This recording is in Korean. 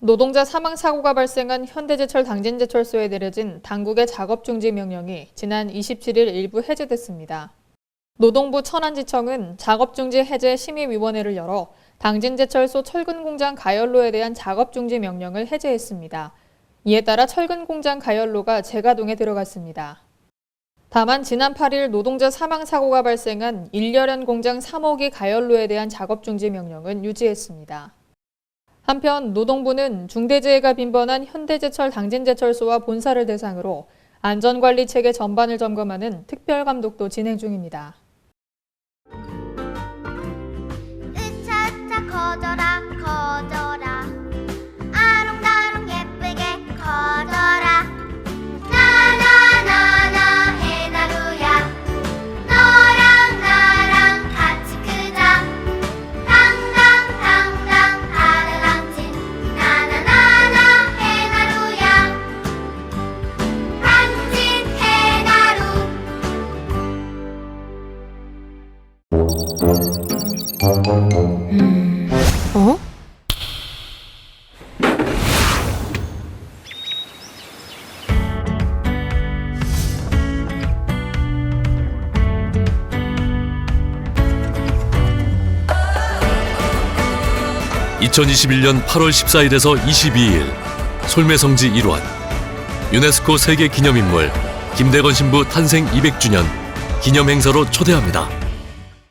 노동자 사망 사고가 발생한 현대제철 당진제철소에 내려진 당국의 작업 중지 명령이 지난 27일 일부 해제됐습니다. 노동부 천안지청은 작업 중지 해제 심의위원회를 열어 당진제철소 철근 공장 가열로에 대한 작업 중지 명령을 해제했습니다. 이에 따라 철근 공장 가열로가 재가동에 들어갔습니다. 다만 지난 8일 노동자 사망 사고가 발생한 일렬연 공장 3호기 가열로에 대한 작업 중지 명령은 유지했습니다. 한편 노동부는 중대재해가 빈번한 현대제철 당진제철소와 본사를 대상으로 안전관리 체계 전반을 점검하는 특별 감독도 진행 중입니다. 커져라 커져라 어? (2021년 8월 14일에서 22일) 솔매성지 일환 유네스코 세계 기념인물 김대건 신부 탄생 200주년 기념 행사로 초대합니다.